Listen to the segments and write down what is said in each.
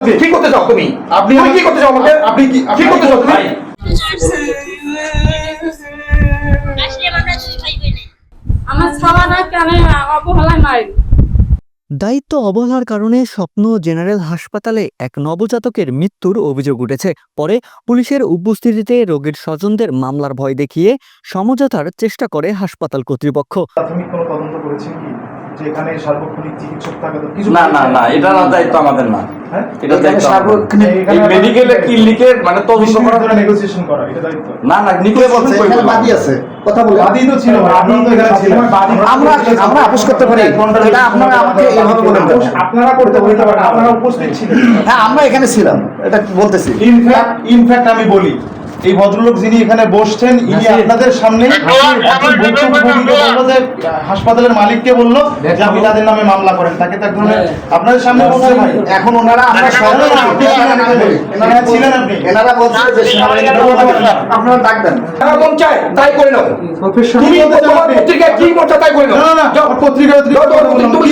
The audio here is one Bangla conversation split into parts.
কি করতে চাও তুমি? আপনি কি করতে চাও আমাকে? আপনি কি কি করতে চাও তুমি? আমরা কেন অবহেলায় মারি দায়িত্ব অবহেলার কারণে স্বপ্ন জেনারেল হাসপাতালে এক নবজাতকের মৃত্যুর অভিযোগ উঠেছে। পরে পুলিশের উপস্থিতিতে রোগীর স্বজনদের মামলার ভয় দেখিয়ে সমঝোতার চেষ্টা করে হাসপাতাল কর্তৃপক্ষ। প্রাথমিক কোনো তদন্ত করেছেন কি? যে এখানে সার্বক্ষণিক চিকিৎসক থাকা তো কিছু না না না এটা না দায়িত্ব আমাদের না। হ্যাঁ? এটা দায়িত্ব সার্বক্ষণিক এখানে ক্লিনিকের মানে তদন্ত করা নেগোসিয়েশন করা এটা দায়িত্ব। না না নিকলে বলছে এখানে বাদী আছে কথা বলে বাদী তো ছিল আপনি তো এখানে ছিলেন আমরা আমরা আপোষ করতে পারি। এটা আপনারা আমাকে এভাবে বলেন আপনারা করতে বলতে পারেন আপনারা উপস্থিত ছিলেন। হ্যাঁ আমরা এখানে ছিলাম এটা বলতেছি। ইনফ্যাক্ট ইনফ্যাক্ট আমি বলি এই ভদ্রলোক যিনি এখানে বসছেন ইনি আপনাদের সামনে হাসপাতালের মালিককে বলল যে আপনি তাদের নামে মামলা করেন। তাকে তো এক ধরনের আপনাদের সামনে বলছে ভাই। এখন ওনারা আপনি ছিলেন, আপনি। এখানে ছিলেন আপনি। এনারা বলছে যে আপনারা ডাক দেন। মন চায় তাই করে নাও। তুমি তোমার পত্রিকায় কি করছ তাই করে নাও। না, না, না, পত্রিকা যাও, যাও, তুমি তুমি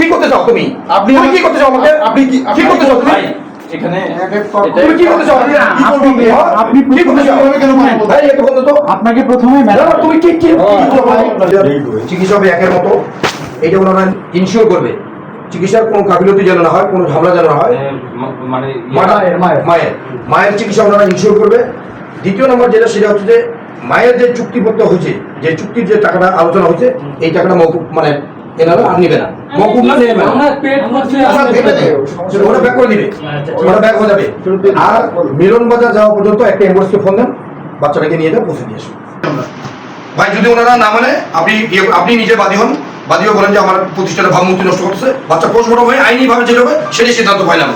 কি করতে চাও? তুমি? আপনি কি করতে চাও আমাকে? আপনি কি কি করতে চাও তুমি? এখানে তুমি কি করতে চাও? কি করবেন? আপনি কি করতে চাও প্রথমে কেন কথা বলছেন? ভাই একটু বন্ধু তো। আপনাকে প্রথমে না, না, তুমি কি কি চিকিৎসা হবে একের মতো। এটা ওনারা ইনশিওর করবে। চিকিৎসার কোনো গাফিলতি যেন না হয় কোনো ঝামেলা যেন না হয়। মানে মায়ের মায়ের। মায়ের। চিকিৎসা ওনারা ইনশিওর করবে। দ্বিতীয় নম্বর যেটা সেটা হচ্ছে যে মায়ের যে চুক্তিপত্র হয়েছে যে চুক্তির যে টাকাটা আলোচনা হয়েছে এই টাকাটা মৌকুব মানে এনারা আর নিবে না। মৌকুব নেবে না। আচ্ছা, দেবে না। ওরা ব্যাক করে দিবে। ওরা ব্যাক হয়ে যাবে আর মিলন বাজার যাওয়া পর্যন্ত একটা অ্যাম্বুলেন্সকে ফোন দেন বাচ্চাটাকে নিয়ে যান পৌঁছে দিয়ে আসুন। ভাই যদি ওনারা না মানে আপনি ইয়ে- আপনি নিজে বাদী হন। বাদীও বলেন যে আমার প্রতিষ্ঠানের ভাবমূর্তি নষ্ট করছে বাচ্চা পোস্টমর্টম হয়ে আইনি ভাবে যেটা হবে সেটাই সিদ্ধান্ত পাইলাম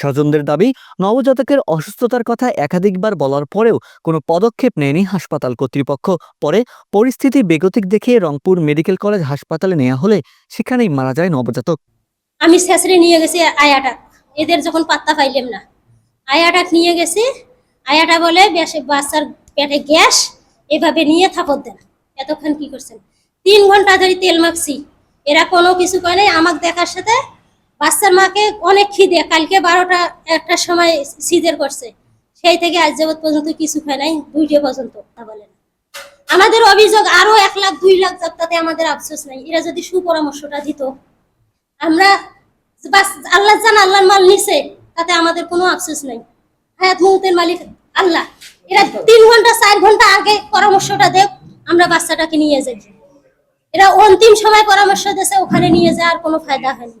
স্বজনদের দাবি নবজাতকের অসুস্থতার কথা একাধিকবার বলার পরেও কোনো পদক্ষেপ নেয়নি হাসপাতাল কর্তৃপক্ষ। পরে পরিস্থিতি বেগতিক দেখে রংপুর মেডিকেল কলেজ হাসপাতালে নেওয়া হলে সেখানেই মারা যায় নবজাতক। আমি শেষরে নিয়ে গেছি আয়াটা। এদের যখন পাত্তা পাইলাম না। আয়াটা নিয়ে গেছি। আয়াটা বলে বাচ্চার পেটে গ্যাস এভাবে নিয়ে থাপত দেন। এতক্ষণ কি করছেন? তিন ঘণ্টা ধরে তেল মাখছি। এরা কোনো কিছু করে নাই। আমাকে দেখার সাথে বাচ্চার মাকে অনেক খিদে। কালকে বারোটা একটার সময় সিজের করছে। সেই থেকে আজ যাবত পর্যন্ত কিছু খায় নাই, দুইটে পর্যন্ত কথা বলে আমাদের অভিযোগ আরও এক লাখ, দুই লাখ তাতে আমাদের আফসোস নাই। এরা যদি সুপরামর্শটা দিত, আমরা আল্লাহ জান আল্লাহর মাল নিছে, তাতে আমাদের কোনো আফসোস নাই। হায়াত মৌতের মালিক আল্লাহ। এরা তিন ঘণ্টা, চার ঘণ্টা আগে পরামর্শটা দেখ আমরা বাচ্চাটাকে নিয়ে যাই। এরা অন্তিম সময় পরামর্শ দিয়েছে, ওখানে নিয়ে যায়, আর কোনো ফায়দা হয়নি।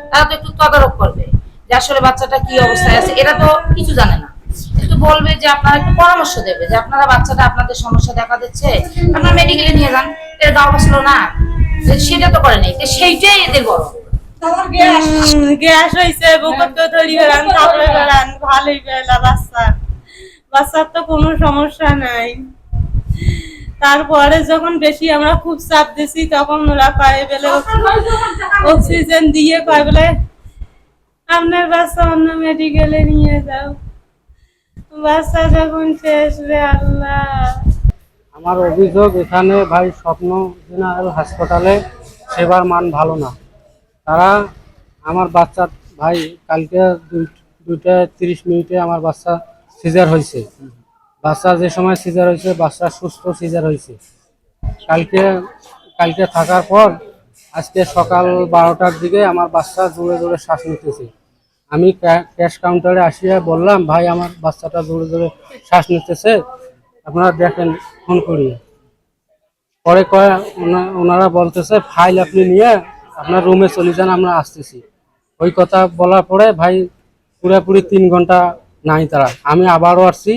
তারা তো একটু তদারক করবে যে আসলে বাচ্চাটা কি অবস্থায় আছে এরা তো কিছু জানে না। একটু বলবে যে আপনারা একটু পরামর্শ দেবে যে আপনারা বাচ্চাটা আপনাদের সমস্যা দেখা দিচ্ছে আপনারা মেডিকেলে নিয়ে যান এর গাও বসল না। সেটা তো করে নাই সেইটাই এদের বড়। গ্যাস। হয়েছে বুকত ধরি বেড়ান তারপরে বেড়ান ভালোই বেলা বাচ্চা বাচ্চার তো কোনো সমস্যা নাই। তারপরে যখন বেশি আমরা খুব চাপ দিছি, তখন ওরা কয়ে বেলে অক্সিজেন দিয়ে কয় বলে আপনার বাচ্চা অন্য মেডিকেলে নিয়ে যাও। বাচ্চা যখন শেষ রে আল্লাহ। আমার অভিযোগ, এখানে ভাই স্বপ্ন জেনারেল হাসপাতালে সেবার মান ভালো না। তারা আমার বাচ্চা, ভাই কালকে দুই- দুইটা তিরিশ মিনিটে আমার বাচ্চা সিজার হয়েছে বাচ্চা যে সময় সিজার হয়েছে, বাচ্চা সুস্থ সিজার হয়েছে। কালকে কালকে থাকার পর আজকে সকাল বারোটার দিকে আমার বাচ্চা জোরে জোরে শ্বাস নিতেছে। আমি ক্যাশ কাউন্টারে আসিয়া বললাম, ভাই, আমার বাচ্চাটা জোরে জোরে শ্বাস নিতেছে। আপনারা দেখেন, ফোন করিয়ে পরে কয় ওনারা বলতেছে, ফাইল আপনি নিয়ে আপনার রুমে চলে যান, আমরা আসতেছি। ওই কথা বলার পরে, ভাই, পুরোপুরি তিন ঘণ্টা নাই তারা। আমি আবারও আসছি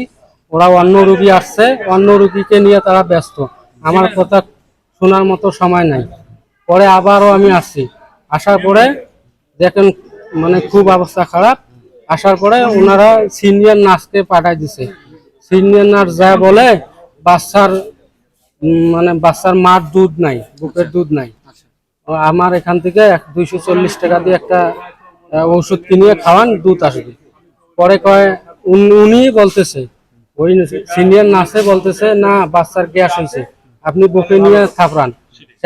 ওরা অন্য রুগী আসছে, অন্য রুগীকে নিয়ে তারা ব্যস্ত। আমার কথা শোনার মতো সময় নাই। পরে আবারও আমি আসছি। আসার পরে দেখেন মানে খুব অবস্থা খারাপ। আসার পরে ওনারা সিনিয়র নার্সকে পাঠাই দিছে। সিনিয়র নার্স যা বলে, বাচ্চার মানে বাচ্চার মার দুধ নাই, বুকের দুধ নাই। আমার এখান থেকে দুইশো চল্লিশ টাকা দিয়ে একটা ওষুধ কিনিয়ে খাওয়ান, দুধ আসবে। পরে কয়, উনি বলতেছে ওই সিনিয়র নার্সে বলতেছে, না, বাচ্চার গ্যাস হয়েছে আপনি বুকে নিয়ে থাপড়ান।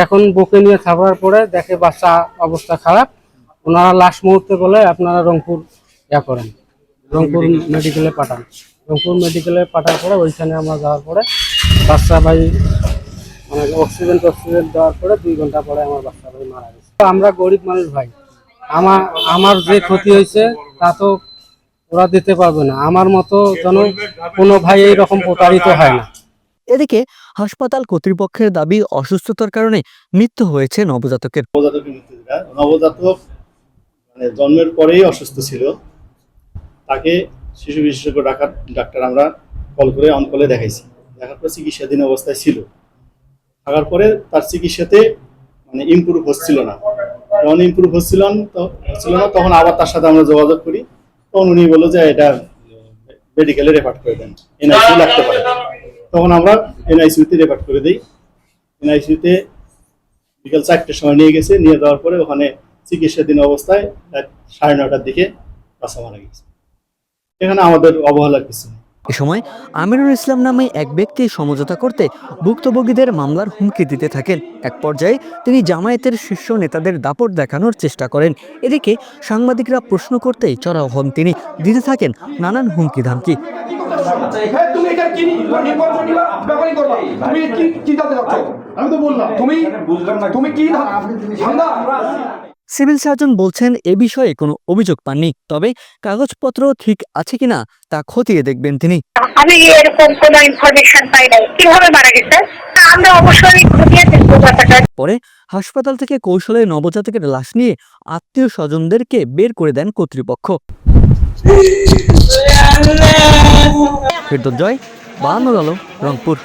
এখন বুকে নিয়ে থাপড়ার পরে দেখে বাচ্চা অবস্থা খারাপ। ওনারা লাস্ট মুহূর্তে বলে, আপনারা রংপুর ইয়া করেন। রংপুর মেডিকেলে পাঠান। রংপুর মেডিকেলে পাঠার পরে ওইখানে আমরা যাওয়ার পরে বাচ্চা ভাই মানে অক্সিজেন অক্সিজেন দেওয়ার পরে দুই ঘণ্টা পরে আমার বাচ্চা ভাই মারা গেছে। আমরা গরিব মানুষ ভাই। আমার আমার যে ক্ষতি হয়েছে তা তো ওরা দিতে পারবে না। আমার মতো যেন কোনো ভাই এইরকম প্রতারিত হয় না। এদিকে হাসপাতাল কর্তৃপক্ষের দাবি অসুস্থতার কারণে মৃত্যু হয়েছে নবজাতকের। নবজাতকের মৃত্যু যেটা, নবজাতক মানে জন্মের পরেই অসুস্থ ছিল। তাকে শিশু বিশেষজ্ঞ ডাকার ডাক্তার আমরা কল করে অন কলে দেখাইছি। দেখার পর চিকিৎসাধীন অবস্থায় ছিল। থাকার পরে তার চিকিৎসাতে মানে ইমপ্রুভ হচ্ছিল না। যখন ইমপ্রুভ হচ্ছিল না হচ্ছিল না তখন আবার তার সাথে আমরা যোগাযোগ করি। তখন উনি বলল যে এটা মেডিকেলে রেফার করে দেন। এনআইসিউ লাগতে পারে। তখন আমরা এনআইসিউতে রেফার করে দিই। এনআইসিউতে বিকাল চারটের সময় নিয়ে গেছে। নিয়ে যাওয়ার পরে ওখানে চিকিৎসাধীন অবস্থায় সাড়ে নটার দিকে বাসা মারা গেছে। এখানে আমাদের অবহেলা কিছু এ সময় আমিরুল ইসলাম নামে এক ব্যক্তি সমঝোতা করতে ভুক্তভোগীদের মামলার হুমকি দিতে থাকেন। এক পর্যায়ে তিনি জামায়াতের শীর্ষ নেতাদের দাপট দেখানোর চেষ্টা করেন। এদিকে সাংবাদিকরা প্রশ্ন করতেই চড়াও হন তিনি। দিতে থাকেন নানান হুমকি ধামকি। চাচ্ছ? আমি তো বললাম, তুমি তুমি কি সিভিল সার্জন বলছেন এ বিষয়ে কোনো অভিযোগ পাননি তবে কাগজপত্র ঠিক আছে কিনা তা খতিয়ে দেখবেন তিনি। আমি এরকম কোনো ইনফরমেশন পাই নাই। কীভাবে মারা গেছে? আমরা অবশ্যই খতিয়ে দেখব ব্যাপারটা। পরে হাসপাতাল থেকে কৌশলে নবজাতকের লাশ নিয়ে আত্মীয় স্বজনদেরকে বের করে দেন কর্তৃপক্ষ। ফেরদৌস জয় বাহান্ন আলো রংপুর।